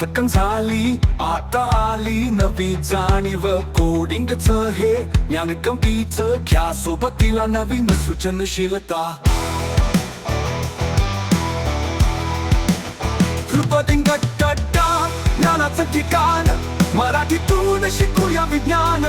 पुस्तकं झाली आता आली नवी जाणीव. कोडिंगच हे ज्ञान कमटीच घ्या सोबतीला नवीन सूचनशीलता ज्ञानाचं ठिकाण. मराठीतून शिकूया विज्ञान.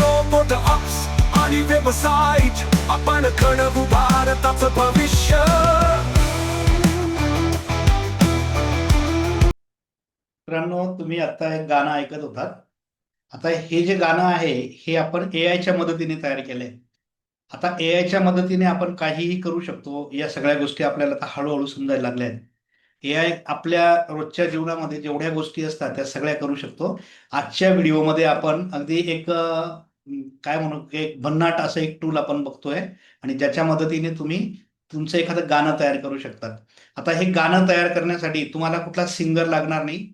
रोबोट ऑप्स आणि वेबसाईट आपण खणवू भारताचं भविष्य. मित्रांनो तुम्ही आता एक गाणं ऐकत होतात. आता हे जे गाणं आहे हे आपण ए आयच्या मदतीने तयार केलंय. आता ए आयच्या मदतीने आपण काहीही करू शकतो या सगळ्या गोष्टी आपल्याला आता हळूहळू समजायला लागल्या आहेत. ए आय आपल्या रोजच्या जीवनामध्ये जेवढ्या गोष्टी असतात त्या सगळ्या करू शकतो. आजच्या व्हिडिओमध्ये आपण अगदी एक काय म्हणू एक भन्नाट असं एक टूल आपण बघतोय आणि ज्याच्या मदतीने तुम्ही तुमचं एखादं गाणं तयार करू शकतात. आता हे गाणं तयार करण्यासाठी तुम्हाला कुठला सिंगर लागणार नाही.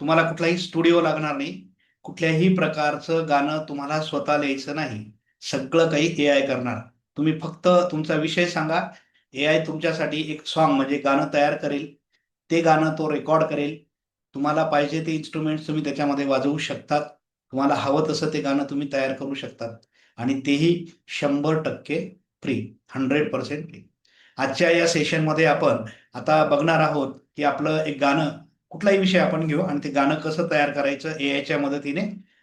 तुम्हाला कुठलाही स्टुडिओ लागणार नाही. कुठल्याही प्रकारचं गाणं तुम्हाला स्वतः लिहायचं नाही. सगळं काही ए आय करणार. तुम्ही फक्त तुमचा विषय सांगा. ए आय तुमच्यासाठी एक सॉन्ग म्हणजे गाणं तयार करेल. ते गाणं तो रेकॉर्ड करेल. तुम्हाला पाहिजे ते इन्स्ट्रुमेंट तुम्ही त्याच्यामध्ये वाजवू शकतात. तुम्हाला हवं तसं ते गाणं तुम्ही तयार करू शकतात. आणि तेही शंभर टक्के फ्री हंड्रेड पर्सेंट फ्री आजच्या या सेशनमध्ये आपण आता बघणार आहोत की आपलं एक गाणं कुठलाही विषय आपण घेऊ आणि ते गाणं कसं तयार करायचं ए आयच्या मदतीने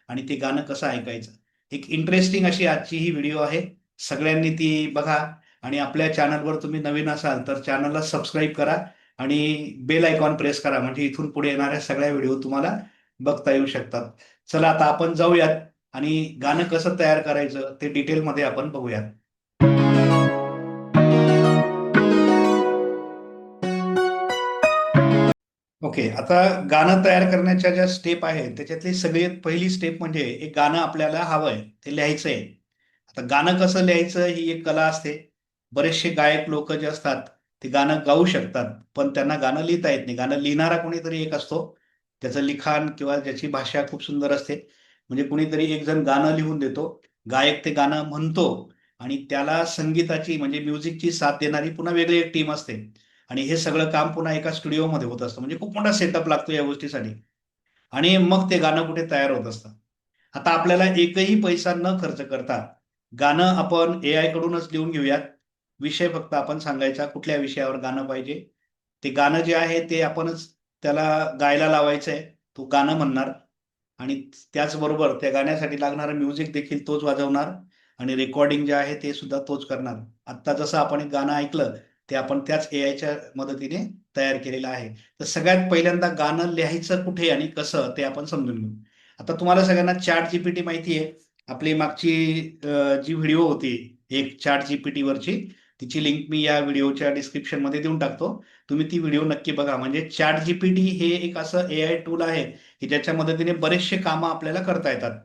आणि ते गाणं कसं ऐकायचं. एक इंटरेस्टिंग अशी आजची ही व्हिडिओ आहे. सगळ्यांनी ती बघा आणि आपल्या चॅनलवर तुम्ही नवीन असाल तर चॅनलला सबस्क्राईब करा आणि बेल आयकॉन प्रेस करा. म्हणजे इथून पुढे येणाऱ्या सगळ्या व्हिडिओ तुम्हाला बघता येऊ शकतात. चला आता आपण जाऊयात आणि गाणं कसं तयार करायचं ते डिटेलमध्ये आपण बघूयात. ओके आता गाणं तयार करण्याच्या ज्या स्टेप आहेत त्याच्यातली सगळ्यात पहिली स्टेप म्हणजे एक गाणं आपल्याला हवंय ते लिहायचं आहे आता गाणं कसं लिहायचं ही एक कला असते. बरेचसे गायक लोक जे असतात ते गाणं गाऊ शकतात पण त्यांना गाणं लिहिता येत नाही. गाणं लिहिणारा कोणीतरी एक असतो. त्याचं लिखाण किंवा ज्याची भाषा खूप सुंदर असते. म्हणजे कुणीतरी एक जण गाणं लिहून देतो. गायक ते गाणं म्हणतो आणि त्याला संगीताची म्हणजे म्युझिकची साथ देणारी पुन्हा वेगळी एक टीम असते. आणि हे सगळं काम पुन्हा एका स्टुडिओमध्ये होत असतं. म्हणजे खूप मोठा सेटअप लागतो या गोष्टीसाठी. आणि मग ते गाणं कुठे तयार होत असतं. आता आपल्याला एकही पैसा न खर्च करता गाणं आपण ए आय कडूनच लिहून घेऊयात. विषय फक्त आपण सांगायचा कुठल्या विषयावर गाणं पाहिजे. ते गाणं जे आहे ते आपणच त्याला गायला लावायचं आहे तो गाणं म्हणणार. आणि त्याचबरोबर त्या गाण्यासाठी लागणारं म्युझिक देखील तोच वाजवणार. आणि रेकॉर्डिंग जे आहे ते सुद्धा तोच करणार. आत्ता जसं आपण एक गाणं ऐकलं ते आपण त्याच ए आयच्या मदतीने तयार केलेलं आहे. तर सगळ्यात पहिल्यांदा गाणं लिहायचं कुठे आणि कसं ते आपण समजून घेऊ. आता तुम्हाला सगळ्यांना चॅट जीपीटी माहिती आहे. आपली मागची जी व्हिडिओ होती एक चॅट जीपीटी वरची तिची लिंक मी या व्हिडिओच्या डिस्क्रिप्शनमध्ये देऊन टाकतो. तुम्ही ती व्हिडिओ नक्की बघा. म्हणजे चॅट जीपीटी हे एक असं ए आय टूल आहे की ज्याच्या मदतीने बरेचसे कामं आपल्याला करता येतात.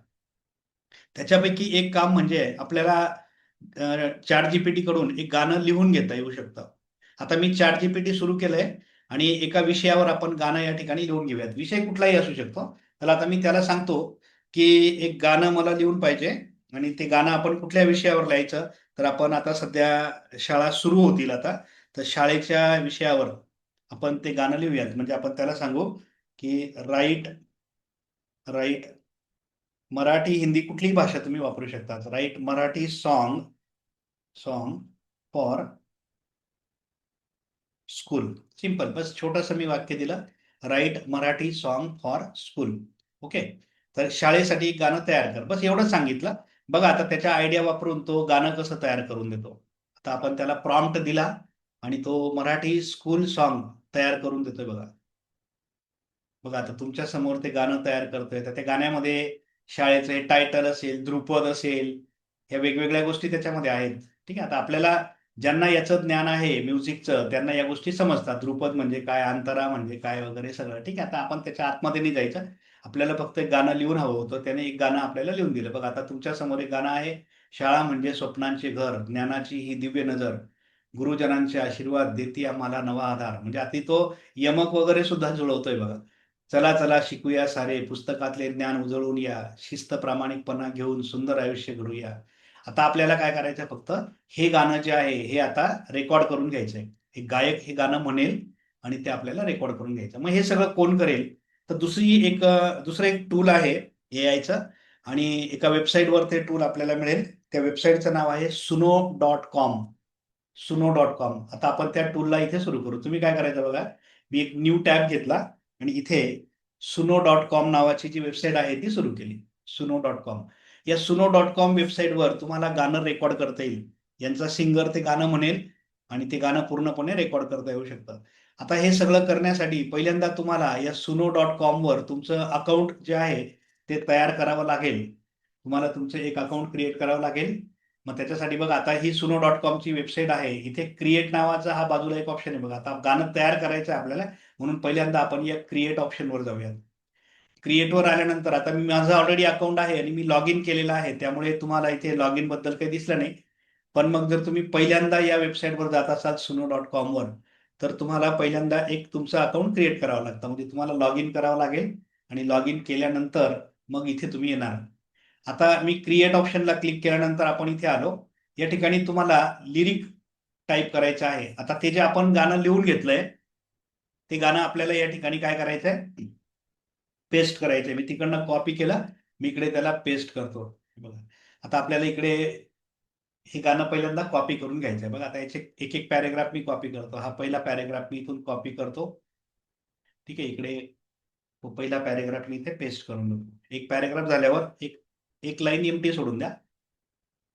त्याच्यापैकी एक काम म्हणजे आपल्याला चार जीपीटी कडून एक गाणं लिहून घेता येऊ शकतं. आता मी चार जीपीटी सुरू केलंय आणि एका विषयावर आपण गाणं या ठिकाणी लिहून घेऊयात. विषय कुठलाही असू शकतो. तर आता मी त्याला सांगतो की एक गाणं मला लिहून पाहिजे आणि ते गाणं आपण कुठल्या विषयावर लिहायचं? तर आपण आता सध्या शाळा सुरू होतील आता. तर शाळेच्या विषयावर आपण ते गाणं लिहूयात. म्हणजे आपण त्याला सांगू की राईट राईट मराठी हिंदी कुठलीही भाषा तुम्ही वापरू शकता write Marathi song song for school simple बस छोटंसं मी वाक्य दिलं. Write Marathi song for school okay तर शाळेसाठी गाणं तयार कर. बस एवढंच सांगितलं. बघा आता त्याच्या आयडिया वापरून तो गाणं कसं तयार करून देतो. आता आपण त्याला प्रॉम्प्ट दिला आणि तो मराठी स्कूल सॉन्ग तयार करून देतोय बघा. बघा आता तुमच्यासमोर ते गाणं तयार करतोय. तर त्या गाण्यामध्ये शाळेचे टायटल असेल ध्रुपद असेल ह्या वेगवेगळ्या गोष्टी त्याच्यामध्ये आहेत. ठीक आहे आता आपल्याला ज्यांना याचं ज्ञान आहे म्युझिकचं त्यांना या गोष्टी समजतात. ध्रुपद म्हणजे काय अंतरा म्हणजे काय वगैरे सगळं. ठीक आहे आता आपण त्याच्या आतमध्ये नाही जायचं. आपल्याला फक्त एक गाणं लिहून हवं होतं त्याने एक गाणं आपल्याला लिहून दिलं. बघा आता तुमच्यासमोर एक गाणं आहे शाळा म्हणजे स्वप्नांचे घर ज्ञानाची ही दिव्य नजर. गुरुजनांचे आशीर्वाद देती आम्हाला नवा आधार. म्हणजे अति तो यमक वगैरे सुद्धा जुळवतोय बघा. चला चला शिकूया सारे. पुस्तकातले ज्ञान उजळून या. शिस्त प्रामाणिकपणा घेऊन सुंदर आयुष्य घडूया आता आपल्याला काय करायचं फक्त? हे गाणं जे आहे हे आता रेकॉर्ड करून घ्यायचंय. एक गायक हे गाणं म्हणेल आणि ते आपल्याला रेकॉर्ड करून घ्यायचं. मग हे सगळं कोण करेल? तर दुसरी एक दुसरं एक टूल आहे ए आयचं आणि एका वेबसाईटवर ते टूल आपल्याला मिळेल. त्या वेबसाईटचं नाव आहे Suno dot com Suno dot com आता आपण त्या टूलला इथे सुरू करू. तुम्ही काय करायचं बघा? मी एक न्यू टॅब घेतला. आणि इथे सुनो डॉट कॉम नावाची जी वेबसाईट आहे ती सुरू केली. सुनो डॉट कॉम. या सुनो डॉट कॉम वेबसाईटवर तुम्हाला गाणं रेकॉर्ड करता येईल. यांचा सिंगर ते गाणं म्हणेल आणि ते गाणं पूर्णपणे रेकॉर्ड करता येऊ शकतं आता हे सगळं करण्यासाठी पहिल्यांदा तुम्हाला या सुनो डॉट कॉमवर तुमचं अकाउंट जे आहे ते तयार करावं लागेल. तुम्हाला तुमचं एक अकाउंट क्रिएट करावं लागेल. मग त्याच्यासाठी बघा आता ही सुनो डॉट कॉमची वेबसाईट आहे इथे क्रिएट नावाचा हा बाजूला एक ऑप्शन आहे बघा. आता गाणं तयार करायचं आहे आपल्याला म्हणून पहिल्यांदा आपण या क्रिएट ऑप्शनवर जाऊया क्रिएटवर आल्यानंतर आता मी माझं ऑलरेडी अकाउंट आहे आणि मी लॉग इन केलेलं आहे त्यामुळे तुम्हाला इथे लॉग इनबद्दल काही दिसलं नाही. पण मग जर तुम्ही पहिल्यांदा या वेबसाईटवर जात असाल सुनो डॉट कॉमवर तर तुम्हाला पहिल्यांदा एक तुमचं अकाउंट क्रिएट करावं लागतं. म्हणजे तुम्हाला लॉग इन करावं लागेल आणि लॉग इन केल्यानंतर मग इथे तुम्ही येणार. आता मी क्रिएट ऑप्शनला क्लिक केल्यानंतर आपण इथे आलो. या ठिकाणी तुम्हाला लिरिक टाईप करायचं आहे. आता ते जे आपण गाणं लिहून घेतलंय ते गाणं आपल्याला या ठिकाणी काय करायचं आहे पेस्ट करायचंय. मी तिकडनं कॉपी केलं मी इकडे त्याला पेस्ट करतो. बघा. आता आपल्याला इकडे हे गाणं पहिल्यांदा कॉपी करून घ्यायचं आहे बघा आता याचे एक एक पॅरेग्राफ मी कॉपी करतो. हा पहिला पॅरेग्राफ मी इथून कॉपी करतो. ठीक आहे इकडे तो पहिला पॅरेग्राफ मी इथे पेस्ट करून देतो. एक पॅरेग्राफ झाल्यावर एक एक लाईन एमटी सोडून द्या.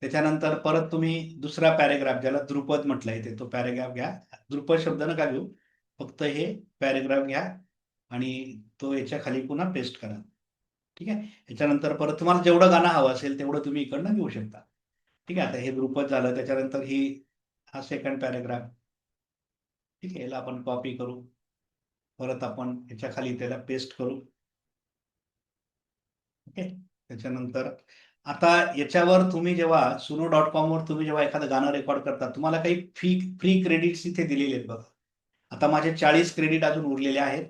त्याच्यानंतर परत तुम्ही दुसरा पॅरेग्राफ ज्याला द्रुपद म्हटलंय ते तो पॅरेग्राफ घ्या. द्रुपद शब्द नका घेऊ फक्त हे पॅरेग्राफ घ्या आणि तो याच्या खाली पुन्हा पेस्ट करा. ठीक आहे? याच्यानंतर परत तुम्हाला जेवढं गाणं हवं असेल तेवढं तुम्ही इकडनं घेऊ शकता. ठीक आहे? आता हे द्रुपद झालं. त्याच्यानंतर ही हा सेकंड पॅरेग्राफ ठीक आहे? याला आपण कॉपी करू. परत आपण याच्या खाली त्याला पेस्ट करू. ओके? त्याच्यानंतर आता याच्यावर तुम्ही जेव्हा सुनो डॉट कॉमवर तुम्ही जेव्हा एखादं गाणं रेकॉर्ड करता तुम्हाला काही फी फ्री क्रेडिट्स इथे दिलेले आहेत बघा. आता माझे चाळीस क्रेडिट अजून उरलेले आहेत.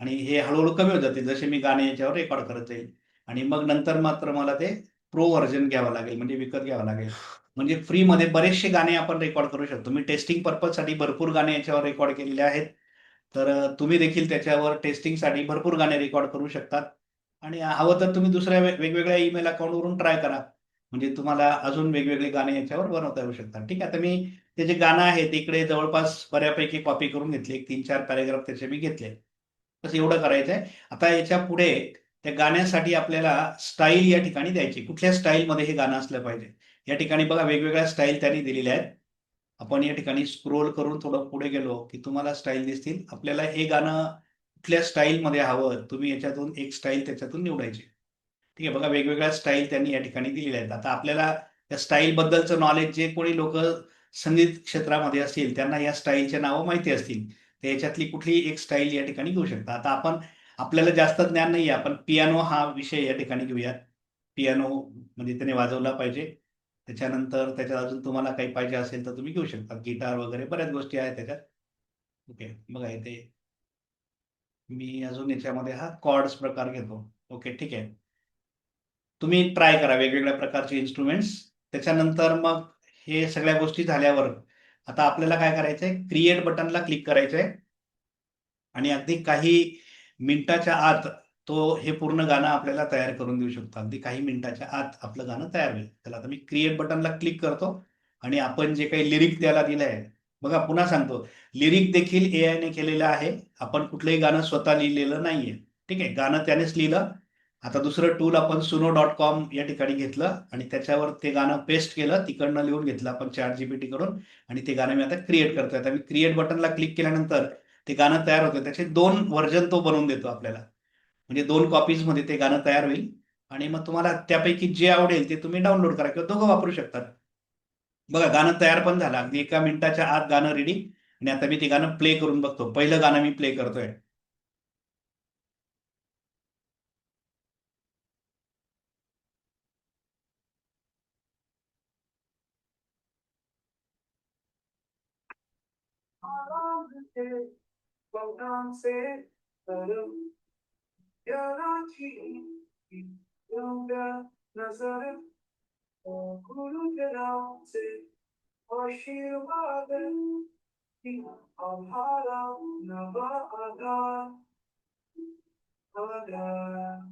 आणि हे हळूहळू कमी होत जाते जसे मी गाणे याच्यावर रेकॉर्ड करत जाईल. आणि मग नंतर मात्र मला ते प्रो व्हर्जन घ्यावं लागेल म्हणजे विकत घ्यावं लागेल. म्हणजे फ्रीमध्ये बरेचसे गाणे आपण रेकॉर्ड करू शकतो. मी टेस्टिंग पर्पजसाठी भरपूर गाणे याच्यावर रेकॉर्ड केलेले आहेत. तर तुम्ही देखील त्याच्यावर टेस्टिंगसाठी भरपूर गाणे रेकॉर्ड करू शकतात. आणि हवं तर तुम्ही दुसऱ्या वेगवेगळ्या ईमेल अकाउंटवरून ट्राय करा. म्हणजे तुम्हाला अजून वेगवेगळे गाणे याच्यावर बनवता येऊ शकतात. ठीक आहे आता मी ते जे गाणं आहे ते इकडे जवळपास बऱ्यापैकी कॉपी करून घेतले. एक तीन चार पॅरेग्राफ त्याचे मी घेतले. बस एवढं करायचं आहे आता याच्यापुढे त्या गाण्यासाठी आपल्याला स्टाईल या ठिकाणी द्यायची. कुठल्या स्टाईलमध्ये हे गाणं असलं पाहिजे? या ठिकाणी बघा वेगवेगळ्या स्टाईल त्यांनी दिलेल्या आहेत. आपण या ठिकाणी स्क्रोल करून थोडं पुढे गेलो की तुम्हाला स्टाईल दिसतील. आपल्याला हे गाणं कुठल्या स्टाईलमध्ये हवं तुम्ही याच्यातून एक स्टाईल त्याच्यातून निवडायची. ठीक आहे बघा वेगवेगळ्या स्टाईल त्यांनी या ठिकाणी दिलेल्या आहेत. आता आपल्याला या स्टाईलबद्दलचं नॉलेज जे कोणी लोक संगीत क्षेत्रामध्ये असतील त्यांना या स्टाईलचे नावं माहिती असतील तर याच्यातली कुठली एक स्टाईल या ठिकाणी घेऊ शकता. आता आपण आपल्याला जास्त ज्ञान नाही आहे आपण पियानो हा विषय या ठिकाणी घेऊयात. पियानो म्हणजे त्याने वाजवला पाहिजे. त्याच्यानंतर त्याच्यात अजून तुम्हाला काही पाहिजे असेल तर तुम्ही घेऊ शकता. गिटार वगैरे बऱ्याच गोष्टी आहेत त्याच्यात. ओके बघा इथे मी अजून याच्यामध्ये हा कॉर्ड्स प्रकार घेतो. ओके ठीक आहे. तुम्ही ट्राय करा वेगवेगळ्या प्रकारचे इन्स्ट्रुमेंट्स त्याच्यानंतर मग हे सगळ्या गोष्टी झाल्यावर आता आपल्याला काय करायचंय? क्रिएट बटनला क्लिक करायचंय. आणि अगदी काही मिनिटाच्या आत तो हे पूर्ण गाणं आपल्याला तयार करून देऊ शकतो. अगदी काही मिनिटाच्या आत आपलं गाणं तयार होईल. त्याला आता मी क्रिएट बटनला क्लिक करतो. आणि आपण जे काही लिरिक त्याला दिलं आहे बघा पुन्हा सांगतो. लिरिक देखील ए आयने केलेलं आहे. आपण कुठलंही गाणं स्वतः लिहिलेलं नाहीये. ठीक आहे? गाणं त्यानेच लिहिलं. आता दुसरं टूल आपण सुनो डॉट कॉम या ठिकाणी घेतलं आणि त्याच्यावर ते गाणं पेस्ट केलं. तिकडनं लिहून घेतलं आपण चार जीबीटी करून आणि ते गाणं मी आता क्रिएट करतोय. आता मी क्रिएट बटनला क्लिक केल्यानंतर ते गाणं तयार होतं. त्याचे दोन व्हर्जन तो बनवून देतो आपल्याला. म्हणजे दोन कॉपीजमध्ये ते गाणं तयार होईल. आणि मग तुम्हाला त्यापैकी जे आवडेल ते तुम्ही डाउनलोड करा किंवा दोघं वापरू शकतात. बघा गाणं तयार पण झालं. अगदी एका मिनिटाच्या आत गाणं रेडी आणि आता मी ते गाणं प्ले करून बघतो. पहिलं गाणं मी प्ले करतोय. Okulun ferahsı, aşırı vardır. Amhara Navada Ada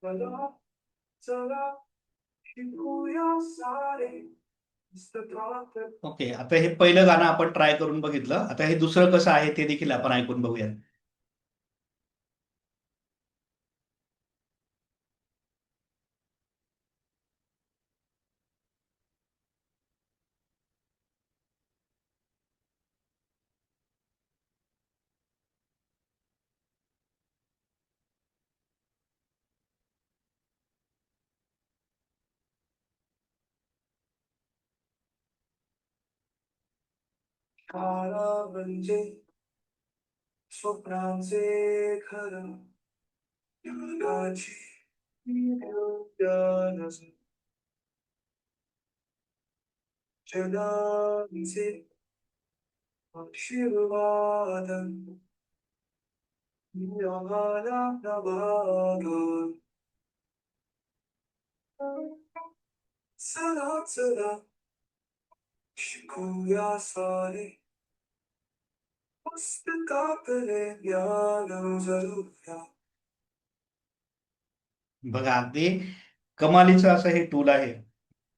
Sala Sala Shikuya Sare okay आता हे पहिलं गाणं आपण ट्राय करून बघितलं. आता हे दुसरं कसं आहे ते देखील आपण ऐकून बघूया शाळा म्हणजे स्वप्नांचे खरं जगाची उद्यान जगांचे आशीर्वाद आम्हाला नवागण चला चला शिकूया सारे पुस्तकाकडे ज्ञान जरूया बघा अगदी कमालीचं असं हे टूल आहे.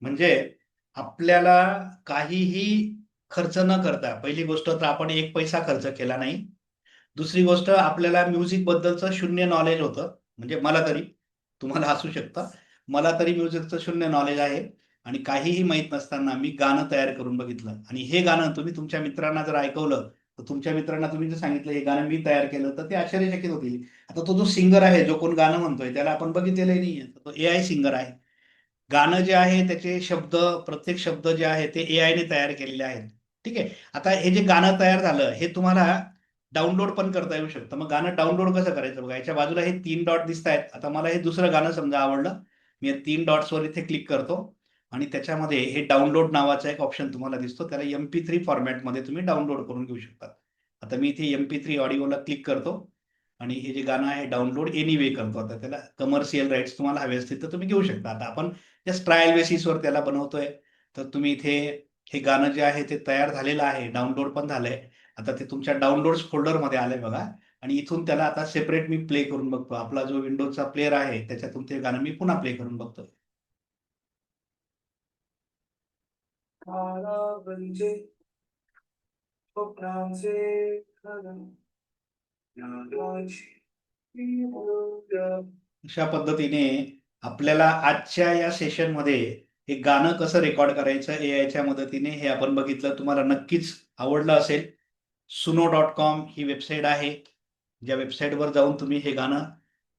म्हणजे आपल्याला काहीही खर्च न करता पहिली गोष्ट तर आपण एक पैसा खर्च केला नाही. दुसरी गोष्ट आपल्याला म्युझिक बद्दलचं शून्य नॉलेज होतं. म्हणजे मला तरी तुम्हाला असू शकतं. मला तरी म्युझिकचं शून्य नॉलेज आहे. आणि काहीही माहीत नसताना मी गाणं तयार करून बघितलं. आणि हे गाणं तुम्ही तुमच्या मित्रांना जर ऐकवलं तर तुमच्या मित्रांना तुम्ही जर सांगितलं हे गाणं मी तयार केलं तर ते आश्चर्यचकित होतील. आता तो जो सिंगर आहे जो कोण गाणं म्हणतोय त्याला आपण बघितलेलं नाही तो ए आय सिंगर आहे. गाणं जे आहे त्याचे शब्द प्रत्येक शब्द जे आहे ते ए आयने तयार केलेले आहेत. ठीक आहे? आता हे जे गाणं तयार झालं हे तुम्हाला डाउनलोड पण करता येऊ शकतं. मग गाणं डाउनलोड कसं करायचं? बघा याच्या बाजूला हे तीन डॉट दिसत आहेत आता मला हे दुसरं गाणं समजा आवडलं. मी या तीन डॉट्सवर इथे क्लिक करतो. आणि त्याच्यामध्ये हे डाउनलोड नावाचा एक ऑप्शन तुम्हाला दिसतो. त्याला एम पी थ्री फॉर्मॅटमध्ये तुम्ही डाउनलोड करून घेऊ शकता. आता मी इथे एम पी थ्री ऑडिओला क्लिक करतो आणि हे जे गाणं आहे डाउनलोड एनी वे करतो. आता त्याला कमर्शियल राईट्स तुम्हाला हवे असतील तर तुम्ही घेऊ शकता. आता आपण जस्ट ट्रायल बेसिसवर त्याला बनवतोय. तर तुम्ही इथे हे गाणं जे आहे ते तयार झालेलं आहे. डाउनलोड पण झालंय. आता ते तुमच्या डाउनलोड्स फोल्डरमध्ये आलंय बघा. आणि इथून त्याला आता सेपरेट मी प्ले करून बघतो. आपला जो विंडोजचा प्लेअर आहे त्याच्यातून ते गाणं मी पुन्हा प्ले करून बघतो शाळा म्हणजे स्वप्नांचे अशा पद्धतीने आपल्याला आजच्या या सेशनमध्ये हे गाणं कसं रेकॉर्ड करायचं ए आयच्या मदतीने हे आपण बघितलं. तुम्हाला नक्कीच आवडलं असेल. सुनो डॉट कॉम ही वेबसाईट आहे. ज्या वेबसाईटवर जाऊन तुम्ही हे गाणं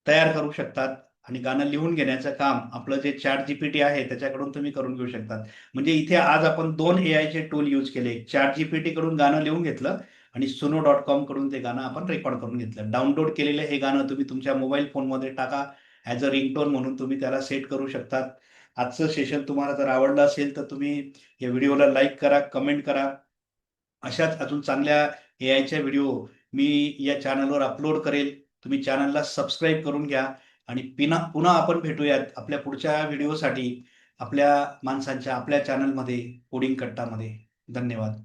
तयार करू शकतात. आणि गाणं लिहून घेण्याचं काम आपलं जे चॅट जीपीटी आहे त्याच्याकडून तुम्ही करून घेऊ शकतात. म्हणजे इथे आज आपण दोन ए आयचे टूल यूज केले. चॅट जीपीटी कडून गाणं लिहून घेतलं आणि सुनो डॉट कॉमकडून ते गाणं आपण रेकॉर्ड करून घेतलं. डाउनलोड केलेलं हे गाणं तुम्ही तुमच्या मोबाईल फोनमध्ये टाका. ॲज अ रिंगटोन म्हणून तुम्ही त्याला सेट करू शकतात. आजचं सेशन तुम्हाला जर आवडलं असेल तर तुम्ही या व्हिडिओला लाईक करा कमेंट करा. अशाच अजून चांगल्या ए आयच्या व्हिडिओ मी या चॅनलवर अपलोड करेल. तुम्ही चॅनलला सबस्क्राईब करून घ्या. आणि पिना पुन्हा आपण भेटूयात आपल्या पुढच्या व्हिडिओसाठी आपल्या माणसांच्या आपल्या चॅनलमध्ये कोडिंग कट्टामध्ये. धन्यवाद.